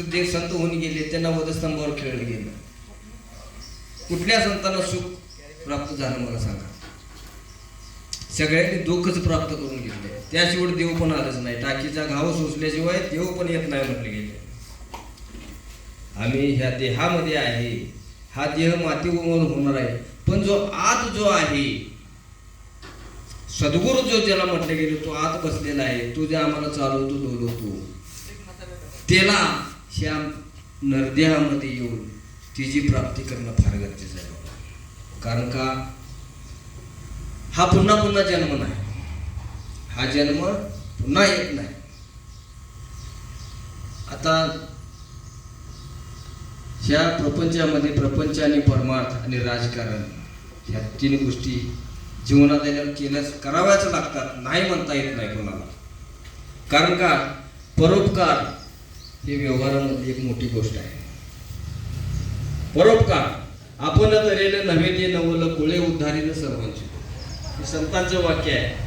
जे संत होऊन गेले त्यांना वधस्तंभावर खेळलं गेलं. कुठल्या संतांना सुख प्राप्त झालं मला सांगा. सगळ्यांनी दुःखच प्राप्त करून घेतले. त्याशिवाय देव पण आलंच नाही. टाकीचा घाव सोसल्याशिवाय देव पण येत नाही म्हटले गेले. आम्ही ह्या देहामध्ये आहे. हा देह मातीवर होणार आहे. पण जो आत जो आहे सद्गुरू जो ज्याला म्हटले गेले तो आत बसलेला आहे. तो जे आम्हाला चालवतो डोलवतो त्याला ह्या नरदेहामध्ये येऊन तिची प्राप्ती करणं फार गरजेचं आहे कारण का? हा पुन्हा पुन्हा जन्म नाही. हा जन्म पुन्हा येत नाही. आता ह्या प्रपंचामध्ये प्रपंच आणि परमार्थ आणि राजकारण ह्या तीन गोष्टी जीवनात आल्यावर केल्यास कराव्याच लागतात. नाही म्हणता येत नाही कोणाला. कारण का? परोपकार ही व्यवहारामधली एक मोठी गोष्ट आहे. परोपकार. आपण तरेल नव्हे ते नवल कुळे उद्धारीनं सर्वांचे. हे संतांचं वाक्य आहे.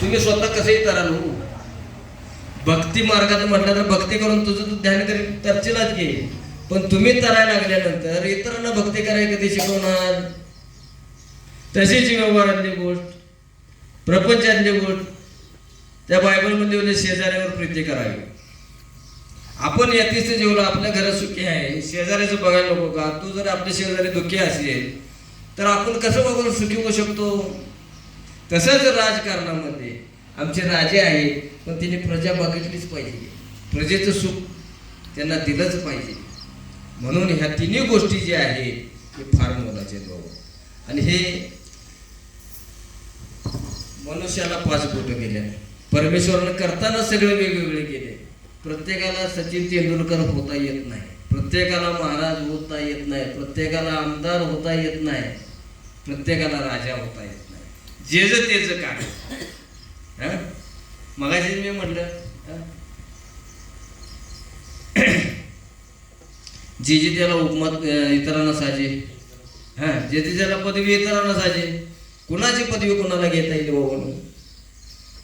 तुम्ही स्वतः कसंही तराल हो. भक्ती मार्गात म्हटलं तर भक्ती करून तुझं तू ध्यान करीत तरचीलाच घे. पण तुम्ही तरायला लागल्यानंतर इतरांना भक्ती करायला कधी शिकवणार? तशीच व्यवहारातली गोष्ट प्रपंचातली गोष्ट त्या बायबलमध्ये शेजाऱ्यावर प्रीती करावी. आपण यथेच जेवलो आपल्या घरात सुखी आहे. शेजाऱ्याचं बघायला नको का? तू जर आपल्या शेजारी दुःखी असेल तर आपण कसं बघून सुखी होऊ शकतो? तसंच राजकारणामध्ये आमचे राजे आहेत पण तिने प्रजा बघितलीच पाहिजे. प्रजेचं सुख त्यांना दिलंच पाहिजे. म्हणून ह्या तिन्ही गोष्टी ज्या आहेत हे फार मोलाचे आहेत बाबा आणि हे मनुष्याला पाच बोटं गेल्या. परमेश्वरानं करताना सगळे वेगवेगळे केले. प्रत्येकाला सचिन तेंडुलकर होता येत नाही. प्रत्येकाला महाराज होता येत नाही. प्रत्येकाला आमदार होता येत नाही. प्रत्येकाला राजा होता येत नाही. जे जे तेच काय हं? मगाशी मी म्हटलं जे जे त्याला उपमत इतरांना साजे. हा? जे जे त्याला पदवी इतरांना साजे. कुणाची पदवी कुणाला घेता येईल बाबा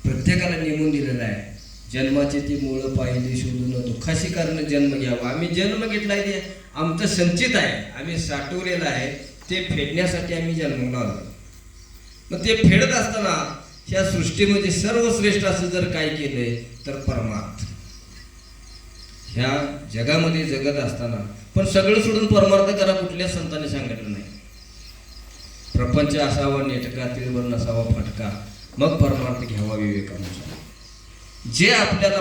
प्रत्येकाला नेमून दिलेलं आहे. जन्माची ती मुळं पाहिली शोधून दुःखाशी कारण जन्म घ्यावा. आम्ही जन्म घेतलाय ते. आमचं संचित आहे. आम्ही साठवलेलं आहे. ते फेडण्यासाठी आम्ही जन्मला आलो. मग ते फेडत असताना ह्या सृष्टीमध्ये सर्वश्रेष्ठ असं जर काय केलंय तर परमार्थ. ह्या जगामध्ये जगत असताना पण सगळं सोडून परमार्थ करा कुठल्या संतांनी सांगितलं नाही. प्रपंच असावा नेटका तिळवर नसावा फटका. मग परमार्थ घ्यावा विवेकानुसार. जे आपल्याला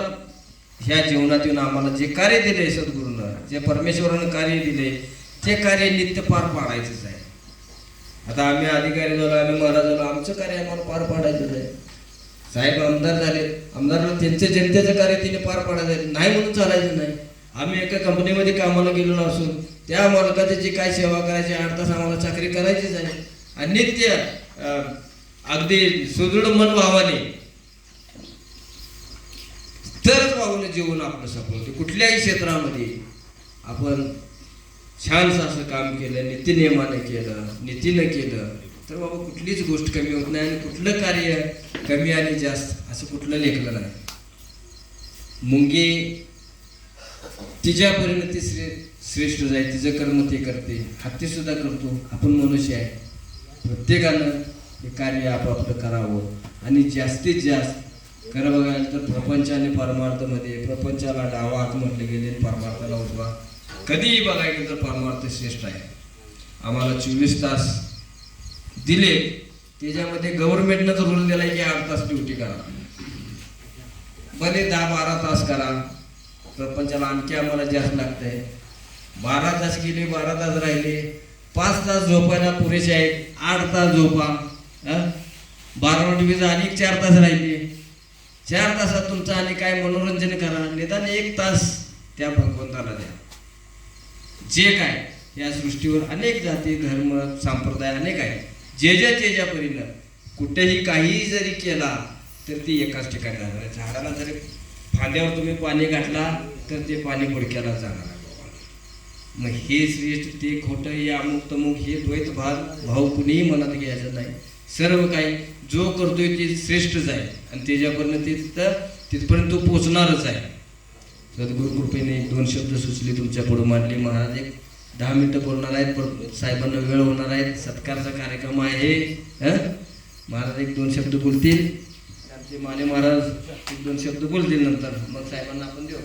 ह्या जीवनातून आम्हाला जे कार्य दिले सद्गुरूनं जे परमेश्वरानं कार्य दिले ते कार्य नित्य पार पाडायचंच आहे. आता आम्ही अधिकारी झालो आम्ही महाराज झालो आमचं कार्य आम्हाला पार पाडायचं आहे. साहेब आमदार झाले आमदारला त्यांचे जनतेचं कार्य तिने पार पाडायचं आहे. नाही म्हणून चालायचं नाही. आम्ही एका कंपनीमध्ये कामाला गेलो नसून त्या मालकाची जी काय सेवा करायची आठ तास आम्हाला चाकरी करायचीच आहे. आणि नित्य अगदी सुदृढ मन भावाने तरच वागून जीवन आपलं सफल होते. कुठल्याही क्षेत्रामध्ये आपण छानसं असं काम केलं नीतिनियमाने केलं नीतीनं केलं तर बाबा कुठलीच गोष्ट कमी होत नाही आणि कुठलं कार्य कमी आणि जास्त असं कुठलं लेखलं नाही. मुंगी तिच्या परिणती श्रे श्रेष्ठ जाईल तिचं कर्म ते करते हत्तीसुद्धा करतो. आपण मनुष्य आहे. प्रत्येकानं हे कार्य आपापलं करावं आणि जास्तीत जास्त खरं बघायला तर प्रपंच आणि परमार्थमध्ये प्रपंचाला डावा हात म्हटले गेले परमार्थाला उजवा. कधीही बघायला गेलं तर परमार्थ श्रेष्ठ आहे. आम्हाला चोवीस तास दिले. त्याच्यामध्ये गव्हर्नमेंटनं रूल दिलाय की आठ तास ड्युटी करा. भले दहा बारा तास करा. प्रपंचाला आणखी आम्हाला जास्त लागतंय. बारा तास गेले बारा तास राहिले. पाच तास झोपायला पुरेसे आहेत. आठ तास झोपा. बारा टीव्हीचा आणि चार तास राहिले. चार तासात तुमचं आणि काय मनोरंजन करा. निदान एक तास त्या भगवंताला द्या. जे काय या सृष्टीवर अनेक जाती धर्म संप्रदाय अनेक आहेत. जे जे जे ज्या परीनं कुठेही काहीही जरी केला तर ती एकाच ठिकाणी जाणार झाडाला जरी फांद्यावर तुम्ही पाणी घातला तर ते पाणी गुडक्याला जाणार बाबा. मग हे श्रेष्ठ ते खोटं या अमुक तमुक हे द्वैत भाग भाऊ कुणीही मनात घ्यायचं नाही. सर्व काही जो करतोय ते श्रेष्ठच आहे आणि त्याच्यापर्यंत तर तिथपर्यंत तो पोचणारच आहे. सद्गुरु कृपेने दोन शब्द सुचले तुमच्यापुढे मांडले महाराज. एक दहा मिनटं बोलणार आहेत पण साहेबांना वेळ होणार आहे. सत्कारचा कार्यक्रम आहे. महाराज एक दोन शब्द बोलतील. आमचे माने महाराज एक दोन शब्द बोलतील नंतर. मग साहेबांना आपण देऊ.